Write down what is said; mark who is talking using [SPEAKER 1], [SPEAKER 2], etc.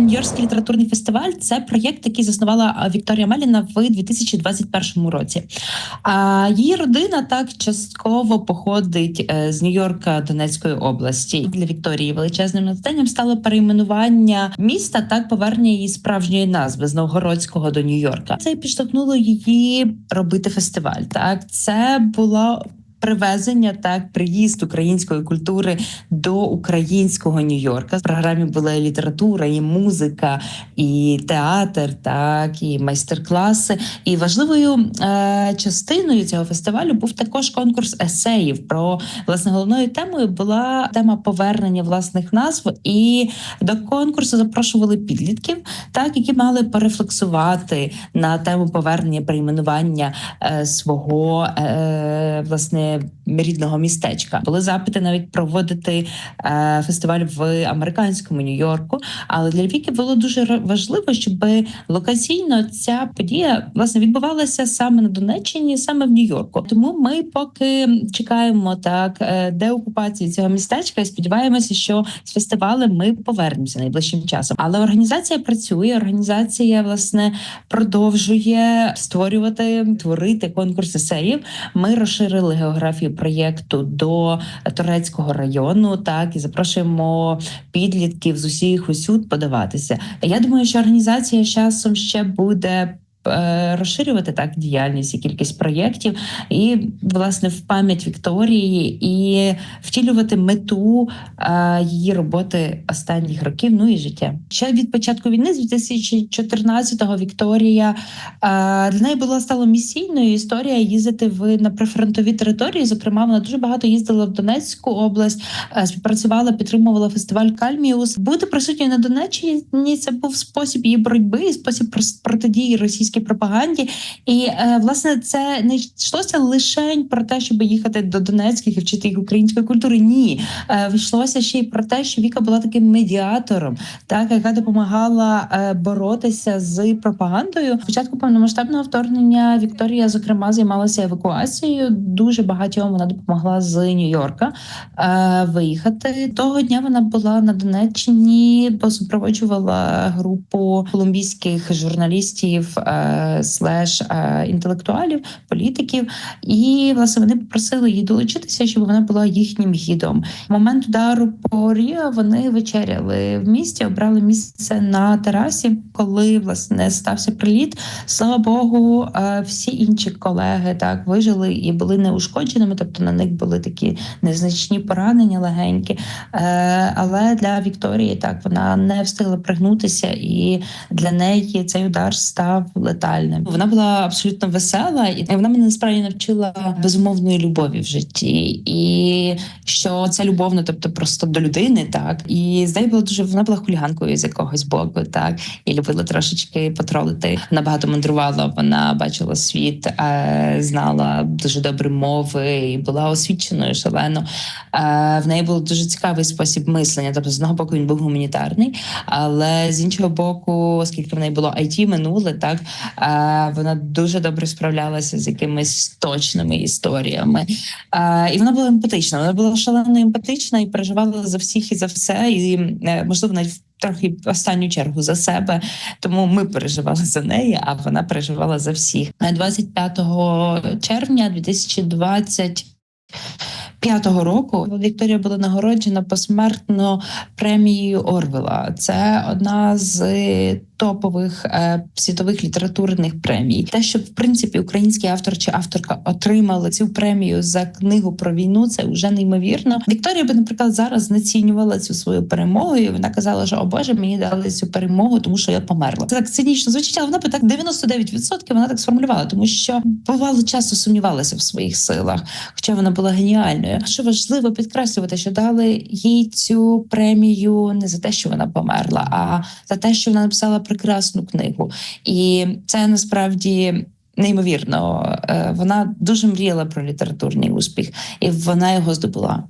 [SPEAKER 1] Нью-Йоркський літературний фестиваль це проєкт, який заснувала Вікторія Меліна в 2021 році. А її родина так частково походить е, з Нью-Йорка Донецької області. Для Вікторії величезним натхненням стало перейменування міста, так повернення її справжньої назви з Новгородського до Нью-Йорка. Це підштовхнуло її робити фестиваль. Так, це була привезення так приїзд української культури до українського Нью-Йорка. В програмі була і література, і музика, і театр, так і майстер-класи. І важливою е, частиною цього фестивалю був також конкурс есеїв. Про власне головною темою була тема повернення власних назв. І до конкурсу запрошували підлітків, так які мали порефлексувати на тему повернення перейменування е, свого е, власне рідного містечка. Були запити навіть проводити е, фестиваль в американському Нью-Йорку. Але для Львівки було дуже важливо, щоб локаційно ця подія власне відбувалася саме на Донеччині, саме в Нью-Йорку. Тому ми поки чекаємо так е, деокупації цього містечка і сподіваємося, що з фестивалем ми повернемося найближчим часом. Але організація працює. Організація власне продовжує створювати, творити конкурси серів. Ми розширили географію проєкту до турецького району. Так і запрошуємо підлітків з усіх усюд подаватися. Я думаю, що організація з часом ще буде. Е, розширювати так діяльність і кількість проєктів, і власне в пам'ять Вікторії і втілювати мету е, її роботи останніх років, ну і життя. Ще від початку війни, з 2014-го Вікторія е, для неї була стало місійною історія їздити в на прифронтові території. Зокрема, вона дуже багато їздила в Донецьку область, співпрацювала, підтримувала фестиваль Кальміус. Бути присутньою на Донеччині це був спосіб її боротьби, і спосіб протидії російській російській пропаганді, і е, власне це не йшлося лише про те, щоб їхати до Донецьких і вчити їх української культури. Ні, е, йшлося ще й про те, що Віка була таким медіатором, так яка допомагала е, боротися з пропагандою. Спочатку повномасштабного вторгнення Вікторія, зокрема, займалася евакуацією. Дуже багатьом вона допомогла з Нью-Йорка виїхати. Того дня вона була на Донеччині, бо супроводжувала групу колумбійських журналістів слеш е, інтелектуалів, політиків, і власне вони попросили її долучитися, щоб вона була їхнім гідом. В момент удару по Ріо вони вечеряли в місті, обрали місце на терасі, коли власне стався приліт. Слава Богу, е, всі інші колеги так вижили і були неушкодженими, тобто на них були такі незначні поранення легенькі. Е, але для Вікторії так вона не встигла пригнутися, і для неї цей удар став летальним. Вона була абсолютно весела, і вона мене насправді навчила безумовної любові в житті, і що це любовно, тобто просто до людини, так і здається, була дуже вона була хуліганкою з якогось боку, так і любила трошечки потролити. Вона багато мандрувала. Вона бачила світ, е, знала дуже добре мови і була освіченою шалено. Е, в неї був дуже цікавий спосіб мислення. Тобто, з одного боку він був гуманітарний, але з іншого боку, оскільки в неї було IT минуле, так вона дуже добре справлялася з якимись точними історіями. І вона була емпатична. Вона була шалено емпатична і переживала за всіх і за все. І е, можливо, навіть трохи в останню чергу за себе. Тому ми переживали за неї, а вона переживала за всіх. 25 червня 2020 П'ятого року Вікторія була нагороджена посмертно премією Орвела. Це одна з топових е, світових літературних премій. Те, що в принципі український автор чи авторка отримали цю премію за книгу про війну, це вже неймовірно. Вікторія би, наприклад, зараз знецінювала цю свою перемогу. і Вона казала, що о Боже, мені дали цю перемогу, тому що я померла. Це так цинічно звучить, але вона би так 99% вона так сформулювала, тому що бувало часто сумнівалася в своїх силах, хоча вона була геніальною. Що важливо підкреслювати, що дали їй цю премію не за те, що вона померла, а за те, що вона написала прекрасну книгу, і це насправді. Неймовірно, е, вона дуже мріяла про літературний успіх, і вона його здобула.